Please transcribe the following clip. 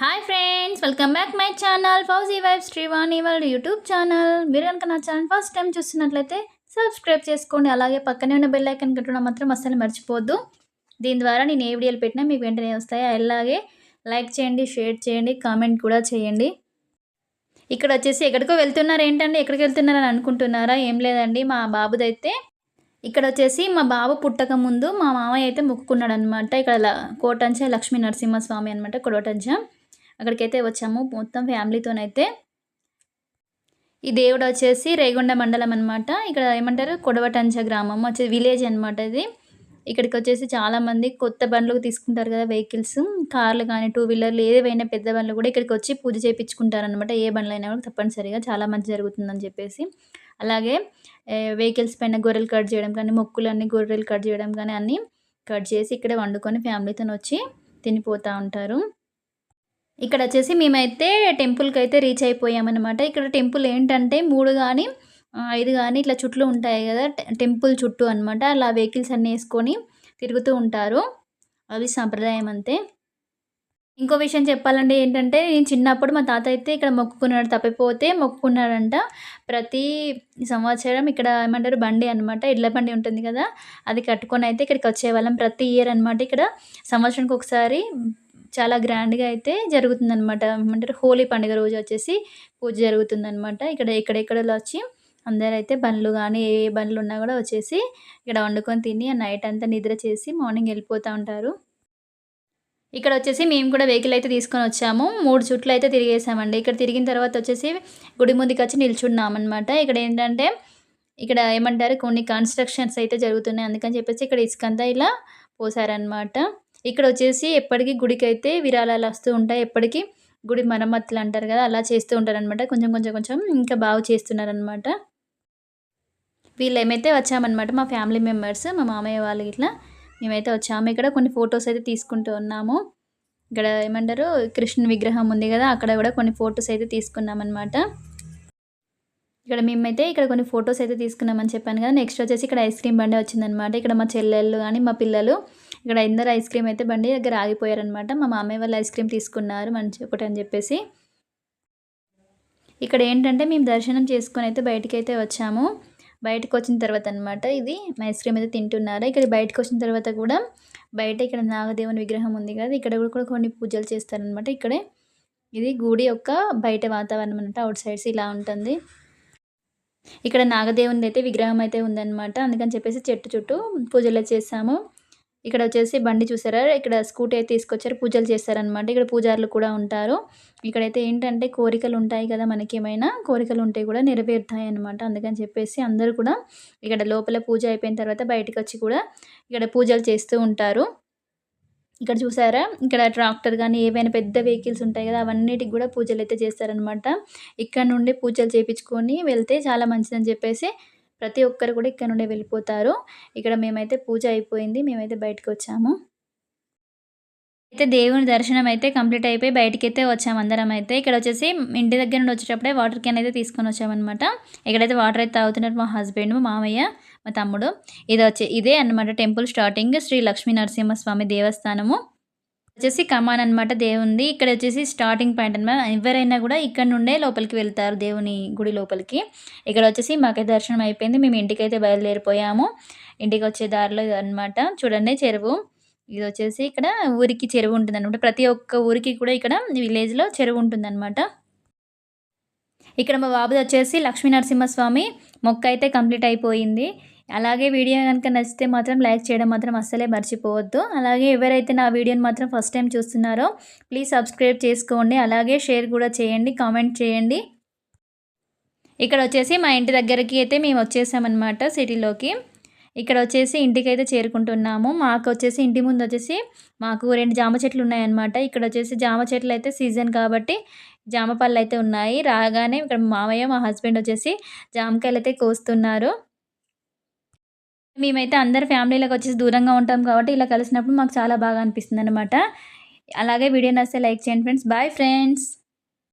Hi friends welcome back my channel Fauji vibe Srivani వాళ్ళ YouTube channel మీరు కనుక నా ఛానల్ ఫస్ట్ టైం చూస్తున్నట్లయితే సబ్స్క్రైబ్ చేసుకోండి. అలాగే పక్కనే ఉన్న బెల్ ఐకన్ కట్టడం మాత్రం అస్సలు మర్చిపోవద్దు దీని ద్వారా నేను ఏ వీడియోలు పెట్టినా మీకు వెంటనే వస్తాయి. అలాగే లైక్ చేయండి షేర్ చేయండి కామెంట్ కూడా చేయండి. ఇక్కడ వచ్చేసి ఎక్కడికో వెళ్తున్నారు ఏంటండి? ఎక్కడికి వెళ్తున్నారని అనుకుంటున్నారా? ఏం లేదండి. మా బాబుదైతే ఇక్కడ వచ్చేసి మా బాబు పుట్టక ముందు మా మామయ్య అయితే మొక్కుకున్నాడు అనమాట ఇక్కడ కోటంచ లక్ష్మీ నరసింహస్వామి అనమాట కొడవటంచ అక్కడికైతే వచ్చాము. మొత్తం ఫ్యామిలీతోనైతే ఈ దేవుడు వచ్చేసి రేగొండ మండలం అనమాట ఇక్కడ ఏమంటారు? కొడవటంచ గ్రామం. వచ్చే విలేజ్ అనమాట ఇది. ఇక్కడికి వచ్చేసి చాలామంది కొత్త బండ్లు తీసుకుంటారు కదా వెహికల్స్. కార్లు కానీ టూ వీలర్లు ఏదైనా పెద్ద బండ్లు కూడా ఇక్కడికి వచ్చి పూజ చేయించుకుంటారు అనమాట ఏ బండ్లు అయినా కూడా తప్పనిసరిగా చాలా మంచి జరుగుతుందని చెప్పేసి. అలాగే వెహికల్స్ పైన గొర్రెలు కట్ చేయడం కానీ మొక్కులన్నీ గొర్రెలు కట్ చేయడం కానీ అన్నీ కట్ చేసి ఇక్కడే వండుకొని ఫ్యామిలీతో వచ్చి తినిపోతూ ఉంటారు. ఇక్కడ వచ్చేసి మేమైతే టెంపుల్కి అయితే రీచ్ అయిపోయామన్నమాట. ఇక్కడ టెంపుల్ ఏంటంటే మూడు కానీ ఐదు కానీ ఇట్లా చుట్లు ఉంటాయి కదా టెంపుల్ చుట్టూ అనమాట అలా వెహికల్స్ అన్నీ వేసుకొని తిరుగుతూ ఉంటారు. అవి సాంప్రదాయం అంతే. ఇంకో విషయం చెప్పాలంటే ఏంటంటే నేను చిన్నప్పుడు మా తాత అయితే ఇక్కడ మొక్కుకున్నాడు తప్పిపోతే మొక్కుకున్నాడంట. ప్రతి సంవత్సరం ఇక్కడ ఏమంటారు బండి అనమాట ఇడ్ల బండి ఉంటుంది కదా అది కట్టుకొని అయితే ఇక్కడికి వచ్చేవాళ్ళం ప్రతి ఇయర్ అనమాట ఇక్కడ. సంవత్సరానికి ఒకసారి చాలా గ్రాండ్గా అయితే జరుగుతుందనమాట ఏమంటారు? హోలీ పండుగ రోజు వచ్చేసి పూజ జరుగుతుందనమాట ఇక్కడ ఎక్కడెక్కడలో వచ్చి అందరైతే బండ్లు కానీ ఏ బండ్లు ఉన్నా కూడా వచ్చేసి ఇక్కడ వండుకొని తిని నైట్ అంతా నిద్ర చేసి మార్నింగ్ వెళ్ళిపోతూ ఉంటారు. ఇక్కడ వచ్చేసి మేము కూడా వెహికల్ అయితే తీసుకొని వచ్చాము. మూడు చుట్లు అయితే తిరిగేసామండి. ఇక్కడ తిరిగిన తర్వాత వచ్చేసి గుడి ముందుకు వచ్చి నిల్చున్నామన్నమాట. ఇక్కడ ఏంటంటే ఇక్కడ ఏమంటారు? కొన్ని కన్స్ట్రక్షన్స్ అయితే జరుగుతున్నాయి. అందుకని చెప్పేసి ఇక్కడ ఇసుకంతా ఇలా పోసారనమాట ఇక్కడ వచ్చేసి ఎప్పటికీ గుడికి అయితే విరాళాలు వస్తూ ఉంటాయి ఎప్పటికీ గుడి మరమ్మతులు అంటారు కదా అలా చేస్తూ ఉంటారనమాట కొంచెం కొంచెం కొంచెం ఇంకా బాగు చేస్తున్నారనమాట వీళ్ళు ఏమైతే వచ్చామన్నమాట మా ఫ్యామిలీ మెంబర్స్ మా మామయ్య వాళ్ళు ఇట్లా. మేమైతే వచ్చాము. ఇక్కడ కొన్ని ఫొటోస్ అయితే తీసుకుంటూ ఉన్నాము. ఇక్కడ ఏమంటారు కృష్ణ విగ్రహం ఉంది కదా అక్కడ కూడా కొన్ని ఫొటోస్ అయితే తీసుకున్నామన్నమాట. ఇక్కడ మేమైతే ఇక్కడ కొన్ని ఫొటోస్ అయితే తీసుకున్నామని చెప్పాను కదా. నెక్స్ట్ వచ్చేసి ఇక్కడ ఐస్ క్రీమ్ బండి వచ్చిందనమాట ఇక్కడ మా చెల్లెళ్ళు కానీ మా పిల్లలు ఇక్కడ ఇందరు ఐస్ క్రీమ్ అయితే బండి దగ్గర ఆగిపోయారనమాట మా మామయ్య వాళ్ళు ఐస్ క్రీమ్ తీసుకున్నారు మంచి ఒకటి అని చెప్పేసి. ఇక్కడ ఏంటంటే మేము దర్శనం చేసుకొని అయితే బయటికి అయితే వచ్చాము. బయటకు వచ్చిన తర్వాత అనమాట ఇది. ఐస్ క్రీమ్ అయితే తింటున్నారు. ఇక్కడ బయటకు వచ్చిన తర్వాత కూడా బయట ఇక్కడ నాగదేవుని విగ్రహం ఉంది కదా. ఇక్కడ కూడా కొన్ని పూజలు చేస్తారనమాట ఇక్కడే. ఇది గుడి యొక్క బయట వాతావరణం అనమాట అవుట్ సైడ్స్ ఇలా ఉంటుంది. ఇక్కడ నాగదేవుని అయితే విగ్రహం అయితే ఉందన్నమాట. అందుకని చెప్పేసి చెట్టు చుట్టూ పూజలు చేసాము ఇక్కడ వచ్చేసి బండి చూసారా? ఇక్కడ స్కూటీ అయితే తీసుకొచ్చారు. పూజలు చేస్తారనమాట ఇక్కడ పూజారులు కూడా ఉంటారు. ఇక్కడైతే ఏంటంటే కోరికలు ఉంటాయి కదా మనకి ఏమైనా కోరికలు ఉంటే కూడా నెరవేరుతాయి అనమాట అందుకని చెప్పేసి అందరూ కూడా ఇక్కడ లోపల పూజ అయిపోయిన తర్వాత బయటకు వచ్చి కూడా ఇక్కడ పూజలు చేస్తూ ఉంటారు. ఇక్కడ చూసారా? ఇక్కడ ట్రాక్టర్ కానీ ఏవైనా పెద్ద వెహికల్స్ ఉంటాయి కదా అవన్నిటికి కూడా పూజలు అయితే చేస్తారనమాట ఇక్కడ నుండి పూజలు చేయించుకొని వెళ్తే చాలా మంచిదని చెప్పేసి ప్రతి ఒక్కరు కూడా ఇక్కడ నుండి వెళ్ళిపోతారు. ఇక్కడ మేమైతే పూజ అయిపోయింది మేమైతే బయటకు వచ్చాము. అయితే దేవుని దర్శనం అయితే కంప్లీట్ అయిపోయి బయటికి అయితే వచ్చాము అందరం అయితే. ఇక్కడ వచ్చేసి ఇంటి దగ్గర నుండి వచ్చేటప్పుడే వాటర్ క్యాన్ అయితే తీసుకొని వచ్చామన్నమాట. ఇక్కడైతే వాటర్ అయితే తాగుతున్నారు మా హస్బెండ్ మా మామయ్య. మా తమ్ముడు. ఇది వచ్చే ఇదే అనమాట టెంపుల్ స్టార్టింగ్. శ్రీ లక్ష్మీ నరసింహస్వామి దేవస్థానము. వచ్చేసి కమాన్ అనమాట దేవుంది. ఇక్కడ వచ్చేసి స్టార్టింగ్ పాయింట్ అనమాట ఎవరైనా కూడా ఇక్కడ నుండే లోపలికి వెళ్తారు దేవుని గుడి లోపలికి. ఇక్కడ వచ్చేసి మాకైతే దర్శనం అయిపోయింది. మేము ఇంటికైతే బయలుదేరిపోయాము. ఇంటికి వచ్చే దారిలో అనమాట చూడండి చెరువు. ఇది వచ్చేసి ఇక్కడ ఊరికి చెరువు ఉంటుంది అనమాట ప్రతి ఒక్క ఊరికి కూడా ఇక్కడ విలేజ్లో చెరువు ఉంటుంది అనమాట ఇక్కడ మా బాబుది వచ్చేసి లక్ష్మీ నరసింహస్వామి మొక్క అయితే కంప్లీట్ అయిపోయింది. అలాగే వీడియో కనుక నచ్చితే మాత్రం లైక్ చేయడం మాత్రం అస్సలే మర్చిపోవద్దు. అలాగే ఎవరైతే నా వీడియోని మాత్రం ఫస్ట్ టైం చూస్తున్నారో ప్లీజ్ సబ్స్క్రైబ్ చేసుకోండి. అలాగే షేర్ కూడా చేయండి కామెంట్ చేయండి. ఇక్కడ వచ్చేసి మా ఇంటి దగ్గరికి అయితే మేము వచ్చేసామన్నమాట సిటీలోకి. ఇక్కడ వచ్చేసి ఇంటికి అయితే చేరుకుంటున్నాము. మాకు వచ్చేసి ఇంటి ముందు వచ్చేసి మాకు రెండు జామ చెట్లు ఉన్నాయన్నమాట. ఇక్కడ వచ్చేసి జామ చెట్లు అయితే సీజన్ కాబట్టి జామ పళ్ళు అయితే ఉన్నాయి. రాగానే ఇక్కడ మామయ్య మా హస్బెండ్ వచ్చేసి జామకాయలు అయితే కోస్తున్నారు. మేమైతే అందరు ఫ్యామిలీలోకి వచ్చేసి దూరంగా ఉంటాం కాబట్టి ఇలా కలిసినప్పుడు మాకు చాలా బాగా అనిపిస్తుంది అనమాట అలాగే వీడియో నచ్చితే లైక్ చేయండి ఫ్రెండ్స్. Bye friends